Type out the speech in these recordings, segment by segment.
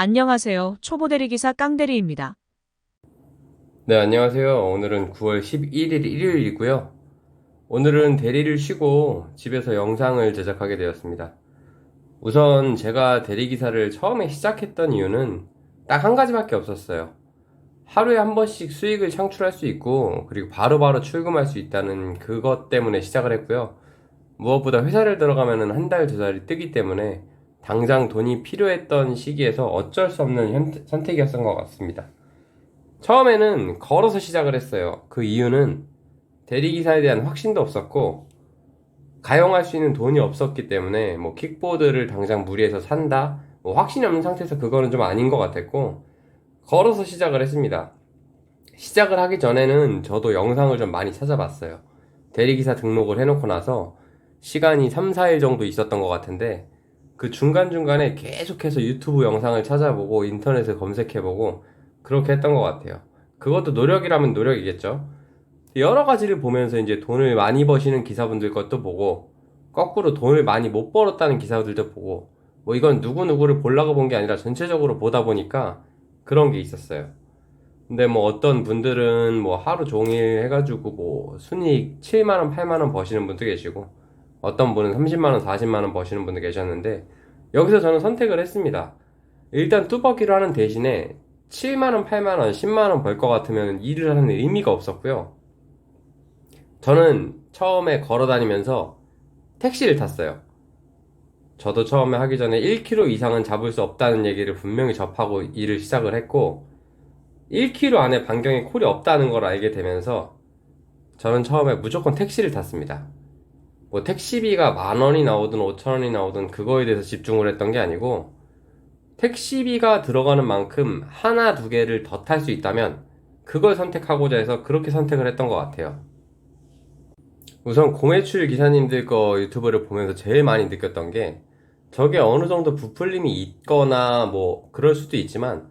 안녕하세요. 초보 대리기사 깡대리입니다. 네, 안녕하세요. 오늘은 9월 11일 일요일이고요. 오늘은 대리를 쉬고 집에서 영상을 제작하게 되었습니다. 우선 제가 대리기사를 처음에 시작했던 이유는 딱 한 가지밖에 없었어요. 하루에 한 번씩 수익을 창출할 수 있고, 그리고 바로바로 출금할 수 있다는 그것 때문에 시작을 했고요. 무엇보다 회사를 들어가면 한 달, 두 달이 뜨기 때문에 당장 돈이 필요했던 시기에서 어쩔 수 없는 현- 선택이었던 것 같습니다. 처음에는 걸어서 시작을 했어요. 그 이유는 대리기사에 대한 확신도 없었고, 가용할 수 있는 돈이 없었기 때문에, 뭐, 킥보드를 당장 무리해서 산다? 뭐, 확신이 없는 상태에서 그거는 좀 아닌 것 같았고, 걸어서 시작을 했습니다. 시작을 하기 전에는 저도 영상을 좀 많이 찾아봤어요. 대리기사 등록을 해놓고 나서 시간이 3, 4일 정도 있었던 것 같은데, 그 중간중간에 계속해서 유튜브 영상을 찾아보고, 인터넷에 검색해보고, 그렇게 했던 것 같아요. 그것도 노력이라면 노력이겠죠. 여러 가지를 보면서 이제 돈을 많이 버시는 기사분들 것도 보고, 거꾸로 돈을 많이 못 벌었다는 기사들도 보고, 뭐 이건 누구누구를 보려고 본 게 아니라 전체적으로 보다 보니까 그런 게 있었어요. 근데 뭐 어떤 분들은 뭐 하루 종일 해가지고 뭐 순이익 7만원, 8만원 버시는 분도 계시고, 어떤 분은 30만원, 40만원 버시는 분도 계셨는데, 여기서 저는 선택을 했습니다. 일단 뚜벅이를 하는 대신에 7만원, 8만원, 10만원 벌 것 같으면 일을 하는 의미가 없었고요. 저는 처음에 걸어 다니면서 택시를 탔어요. 저도 처음에 하기 전에 1km 이상은 잡을 수 없다는 얘기를 분명히 접하고 일을 시작을 했고, 1km 안에 반경에 콜이 없다는 걸 알게 되면서 저는 처음에 무조건 택시를 탔습니다. 뭐 택시비가 만 원이 나오든 5천 원이 나오든 그거에 대해서 집중을 했던 게 아니고, 택시비가 들어가는 만큼 하나 두 개를 더 탈 수 있다면 그걸 선택하고자 해서 그렇게 선택을 했던 것 같아요. 우선 고매출 기사님들 거 유튜브를 보면서 제일 많이 느꼈던 게 저게 어느 정도 부풀림이 있거나 뭐 그럴 수도 있지만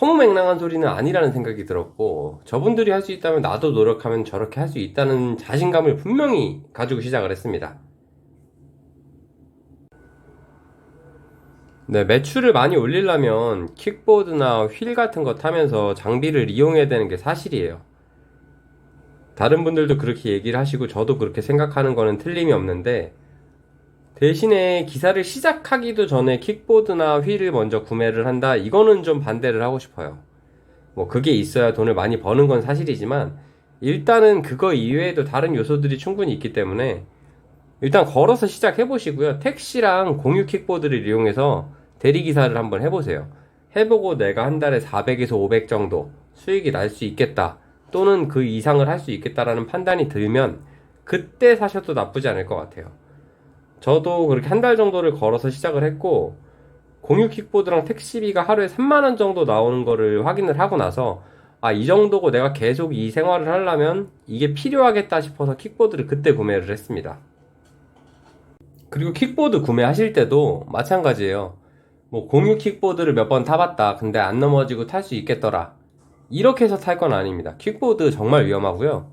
허무맹랑한 소리는 아니라는 생각이 들었고 저분들이 할 수 있다면 나도 노력하면 저렇게 할 수 있다는 자신감을 분명히 가지고 시작을 했습니다. 네, 매출을 많이 올리려면 킥보드나 휠 같은 거 타면서 장비를 이용해야 되는 게 사실이에요. 다른 분들도 그렇게 얘기를 하시고 저도 그렇게 생각하는 거는 틀림이 없는데 대신에 기사를 시작하기도 전에 킥보드나 휠을 먼저 구매를 한다? 이거는 좀 반대를 하고 싶어요. 뭐 그게 있어야 돈을 많이 버는 건 사실이지만 일단은 그거 이외에도 다른 요소들이 충분히 있기 때문에 일단 걸어서 시작해 보시고요. 택시랑 공유 킥보드를 이용해서 대리 기사를 한번 해 보세요. 해보고 내가 한 달에 400에서 500 정도 수익이 날 수 있겠다. 또는 그 이상을 할 수 있겠다라는 판단이 들면 그때 사셔도 나쁘지 않을 것 같아요. 저도 그렇게 한 달 정도를 걸어서 시작을 했고 공유 킥보드랑 택시비가 하루에 3만 원 정도 나오는 거를 확인을 하고 나서 아, 이 정도고 내가 계속 이 생활을 하려면 이게 필요하겠다 싶어서 킥보드를 그때 구매를 했습니다. 그리고 킥보드 구매하실 때도 마찬가지예요. 뭐 공유 킥보드를 몇 번 타봤다. 근데 안 넘어지고 탈 수 있겠더라. 이렇게 해서 탈 건 아닙니다. 킥보드 정말 위험하고요.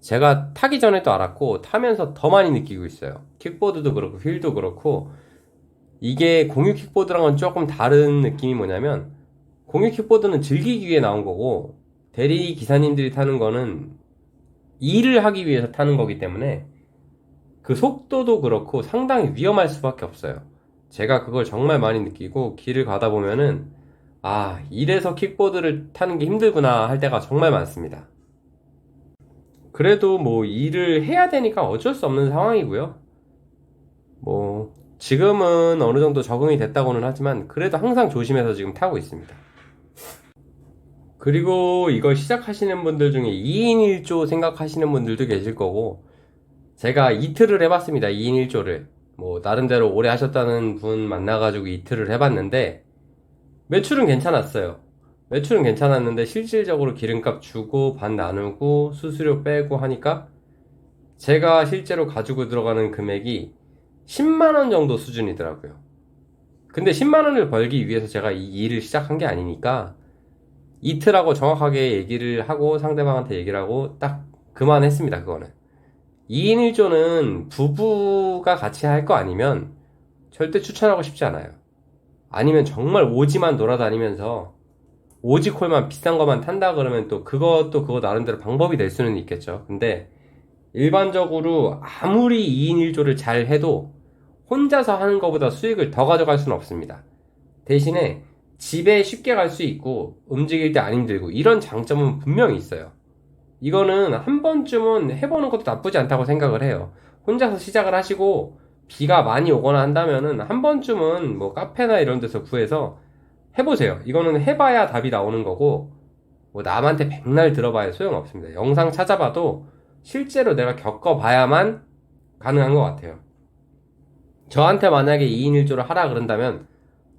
제가 타기 전에도 알았고 타면서 더 많이 느끼고 있어요. 킥보드도 그렇고 휠도 그렇고 이게 공유 킥보드랑은 조금 다른 느낌이 뭐냐면 공유 킥보드는 즐기기 위해 나온 거고 대리 기사님들이 타는 거는 일을 하기 위해서 타는 거기 때문에 그 속도도 그렇고 상당히 위험할 수밖에 없어요. 제가 그걸 정말 많이 느끼고 길을 가다 보면은 아, 이래서 킥보드를 타는 게 힘들구나 할 때가 정말 많습니다. 그래도 뭐 일을 해야 되니까 어쩔 수 없는 상황이고요. 뭐 지금은 어느 정도 적응이 됐다고는 하지만 그래도 항상 조심해서 지금 타고 있습니다. 그리고 이걸 시작하시는 분들 중에 2인 1조 생각하시는 분들도 계실 거고 제가 이틀을 해봤습니다. 2인 1조를 뭐 나름대로 오래 하셨다는 분 만나가지고 이틀을 해봤는데 매출은 괜찮았어요. 매출은 괜찮았는데 실질적으로 기름값 주고 반 나누고 수수료 빼고 하니까 제가 실제로 가지고 들어가는 금액이 10만원 정도 수준이더라고요. 근데 10만원을 벌기 위해서 제가 이 일을 시작한 게 아니니까 이틀하고 정확하게 얘기를 하고 상대방한테 얘기를 하고 딱 그만했습니다. 그거는. 2인 1조는 부부가 같이 할 거 아니면 절대 추천하고 싶지 않아요. 아니면 정말 오지만 돌아다니면서 오지콜만 비싼 것만 탄다 그러면 또 그것도 그거 나름대로 방법이 될 수는 있겠죠. 근데 일반적으로 아무리 2인 1조를 잘 해도 혼자서 하는 것보다 수익을 더 가져갈 수는 없습니다. 대신에 집에 쉽게 갈 수 있고 움직일 때 안 힘들고 이런 장점은 분명히 있어요. 이거는 한 번쯤은 해보는 것도 나쁘지 않다고 생각을 해요. 혼자서 시작을 하시고 비가 많이 오거나 한다면은 한 번쯤은 뭐 카페나 이런 데서 구해서 해보세요. 이거는 해봐야 답이 나오는 거고 뭐 남한테 백날 들어봐야 소용없습니다. 영상 찾아봐도 실제로 내가 겪어봐야만 가능한 것 같아요. 저한테 만약에 2인 1조를 하라 그런다면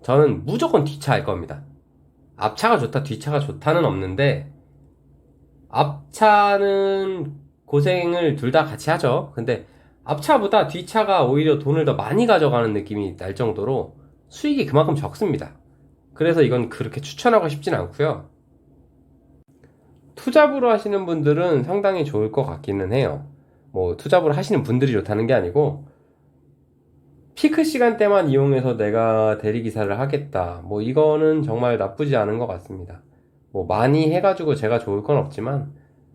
저는 무조건 뒷차 할 겁니다. 앞차가 좋다, 뒤차가 좋다는 없는데 앞차는 고생을 둘 다 같이 하죠. 근데 앞차보다 뒤차가 오히려 돈을 더 많이 가져가는 느낌이 날 정도로 수익이 그만큼 적습니다. 그래서 이건 그렇게 추천하고 싶진 않고요. 투잡으로 하시는 분들은 상당히 좋을 것 같기는 해요. 뭐 투잡으로 하시는 분들이 좋다는 게 아니고 피크 시간대만 이용해서 내가 대리기사를 하겠다. 뭐 이거는 정말 나쁘지 않은 것 같습니다. 뭐 많이 해가지고 제가 좋을 건 없지만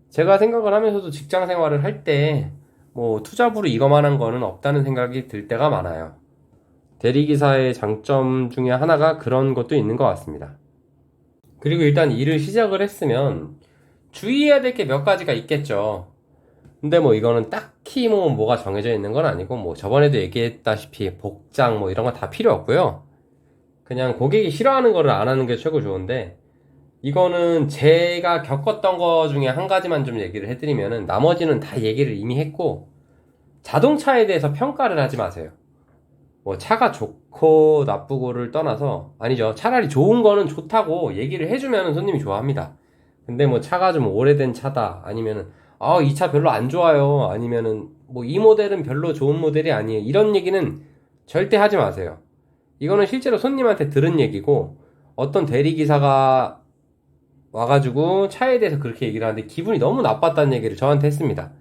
제가 생각을 하면서도 직장 생활을 할 때 뭐 투잡으로 이거만 한 거는 없다는 생각이 들 때가 많아요. 대리기사의 장점 중에 하나가 그런 것도 있는 것 같습니다. 그리고 일단 일을 시작을 했으면 주의해야 될 게 몇 가지가 있겠죠. 근데 뭐 이거는 딱히 뭐 뭐가 정해져 있는 건 아니고 뭐 저번에도 얘기했다시피 복장 뭐 이런 거 다 필요 없고요. 그냥 고객이 싫어하는 거를 안 하는 게 최고 좋은데 이거는 제가 겪었던 거 중에 한 가지만 좀 얘기를 해드리면은 나머지는 다 얘기를 이미 했고 자동차에 대해서 평가를 하지 마세요. 뭐 차가 좋고 나쁘고를 떠나서 아니죠. 차라리 좋은 거는 좋다고 얘기를 해주면 손님이 좋아합니다. 근데 뭐 차가 좀 오래된 차다 아니면은 아 이 차 별로 안 좋아요 아니면은 뭐 이 모델은 별로 좋은 모델이 아니에요 이런 얘기는 절대 하지 마세요. 이거는 실제로 손님한테 들은 얘기고 어떤 대리기사가 와가지고 차에 대해서 그렇게 얘기를 하는데 기분이 너무 나빴다는 얘기를 저한테 했습니다.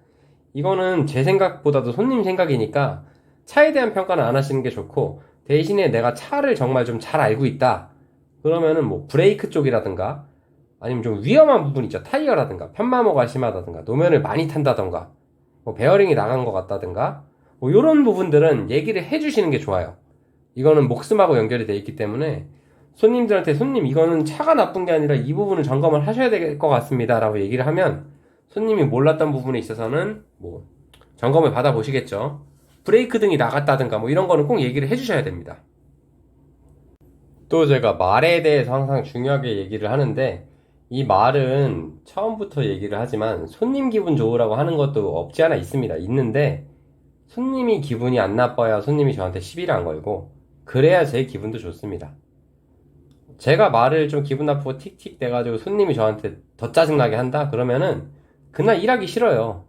이거는 제 생각보다도 손님 생각이니까 차에 대한 평가는 안 하시는 게 좋고 대신에 내가 차를 정말 좀 잘 알고 있다. 그러면은 뭐 브레이크 쪽이라든가 아니면 좀 위험한 부분 있죠. 타이어라든가 편마모가 심하다든가 노면을 많이 탄다든가 뭐 베어링이 나간 것 같다든가 뭐 이런 부분들은 얘기를 해주시는 게 좋아요. 이거는 목숨하고 연결이 돼 있기 때문에 손님들한테 손님 이거는 차가 나쁜 게 아니라 이 부분을 점검을 하셔야 될 것 같습니다 라고 얘기를 하면 손님이 몰랐던 부분에 있어서는 뭐 점검을 받아 보시겠죠 브레이크 등이 나갔다든가 뭐 이런 거는 꼭 얘기를 해주셔야 됩니다 또 제가 말에 대해서 항상 중요하게 얘기를 하는데 이 말은 처음부터 얘기를 하지만 손님 기분 좋으라고 하는 것도 없지 않아 있습니다 있는데 손님이 기분이 안 나빠야 손님이 저한테 시비를 안 걸고 그래야 제 기분도 좋습니다 제가 말을 좀 기분 나쁘고 틱틱 대가지고 손님이 저한테 더 짜증나게 한다? 그러면은 그날 일하기 싫어요.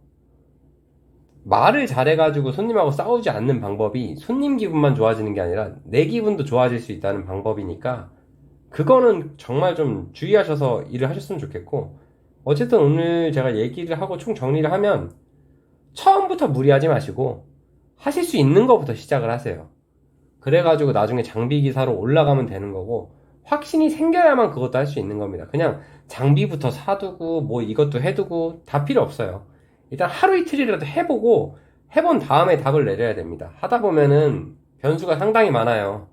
말을 잘해가지고 손님하고 싸우지 않는 방법이 손님 기분만 좋아지는 게 아니라 내 기분도 좋아질 수 있다는 방법이니까 그거는 정말 좀 주의하셔서 일을 하셨으면 좋겠고 어쨌든 오늘 제가 얘기를 하고 총 정리를 하면 처음부터 무리하지 마시고 하실 수 있는 것부터 시작을 하세요. 그래가지고 나중에 장비 기사로 올라가면 되는 거고 확신이 생겨야만 그것도 할 수 있는 겁니다. 그냥 장비부터 사두고 뭐 이것도 해두고 다 필요 없어요. 일단 하루 이틀이라도 해보고 해본 다음에 답을 내려야 됩니다. 하다 보면은 변수가 상당히 많아요.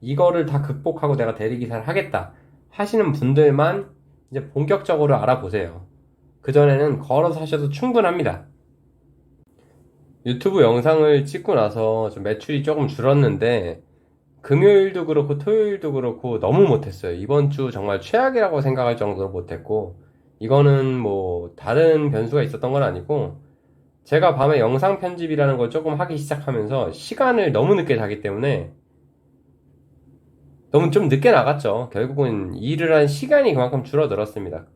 이거를 다 극복하고 내가 대리기사를 하겠다 하시는 분들만 이제 본격적으로 알아보세요. 그전에는 걸어서 하셔도 충분합니다. 유튜브 영상을 찍고 나서 좀 매출이 조금 줄었는데 금요일도 그렇고 토요일도 그렇고 너무 못했어요. 이번 주 정말 최악이라고 생각할 정도로 못했고 이거는 뭐 다른 변수가 있었던 건 아니고 제가 밤에 영상 편집이라는 걸 조금 하기 시작하면서 시간을 너무 늦게 자기 때문에 너무 좀 늦게 나갔죠. 결국은 일을 한 시간이 그만큼 줄어들었습니다.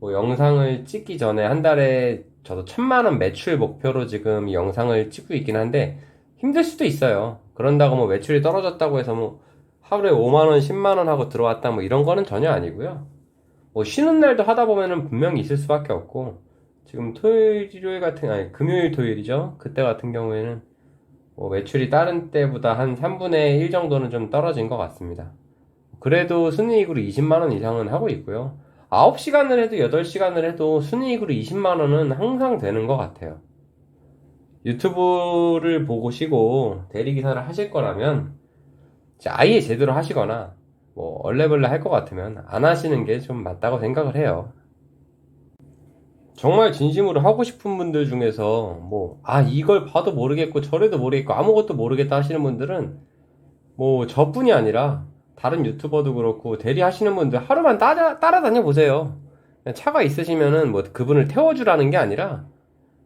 뭐 영상을 찍기 전에 한 달에 저도 천만 원 매출 목표로 지금 이 영상을 찍고 있긴 한데 힘들 수도 있어요. 그런다고 뭐 매출이 떨어졌다고 해서 뭐 하루에 5만 원, 10만 원 하고 들어왔다 뭐 이런 거는 전혀 아니고요. 뭐 쉬는 날도 하다 보면은 분명히 있을 수밖에 없고 지금 토요일, 일요일 같은, 아니 금요일, 토요일이죠. 그때 같은 경우에는 뭐 매출이 다른 때보다 한 3분의 1 정도는 좀 떨어진 것 같습니다. 그래도 순이익으로 20만 원 이상은 하고 있고요. 9시간을 해도 8시간을 해도 순이익으로 20만 원은 항상 되는 것 같아요. 유튜브를 보시고 대리기사를 하실 거라면 아예 제대로 하시거나 뭐 얼레벌레 할 것 같으면 안 하시는 게 좀 맞다고 생각을 해요. 정말 진심으로 하고 싶은 분들 중에서 뭐 아 이걸 봐도 모르겠고 저래도 모르겠고 아무것도 모르겠다 하시는 분들은 뭐 저뿐이 아니라 다른 유튜버도 그렇고 대리 하시는 분들 하루만 따라, 따라다녀 보세요. 차가 있으시면은 뭐 그분을 태워주라는 게 아니라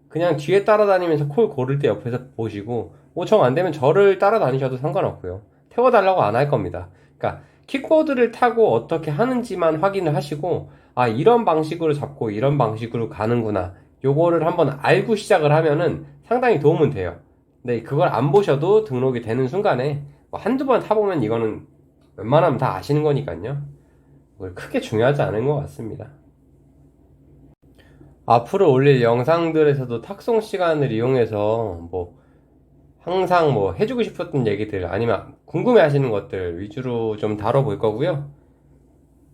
그냥 뒤에 따라다니면서 콜 고를 때 옆에서 보시고 뭐정 안 되면 저를 따라다니셔도 상관없고요. 태워달라고 안 할 겁니다. 그러니까 킥보드를 타고 어떻게 하는지만 확인을 하시고 아 이런 방식으로 잡고 이런 방식으로 가는구나 요거를 한번 알고 시작을 하면은 상당히 도움은 돼요. 근데 그걸 안 보셔도 등록이 되는 순간에 뭐 한두 번 타보면 이거는 웬만하면 다 아시는 거니까요. 크게 중요하지 않은 것 같습니다. 앞으로 올릴 영상들에서도 탁송 시간을 이용해서 뭐 항상 뭐 해주고 싶었던 얘기들 아니면 궁금해 하시는 것들 위주로 좀 다뤄볼 거고요.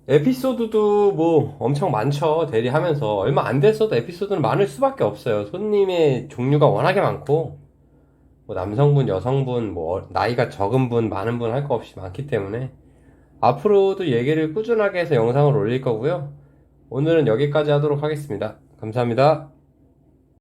에피소드도 뭐 엄청 많죠. 대리하면서 얼마 안 됐어도 에피소드는 많을 수밖에 없어요. 손님의 종류가 워낙에 많고 뭐 남성분, 여성분, 뭐 어- 나이가 적은 분, 많은 분 할 거 없이 많기 때문에 앞으로도 얘기를 꾸준하게 해서 영상을 올릴 거고요. 오늘은 여기까지 하도록 하겠습니다. 감사합니다.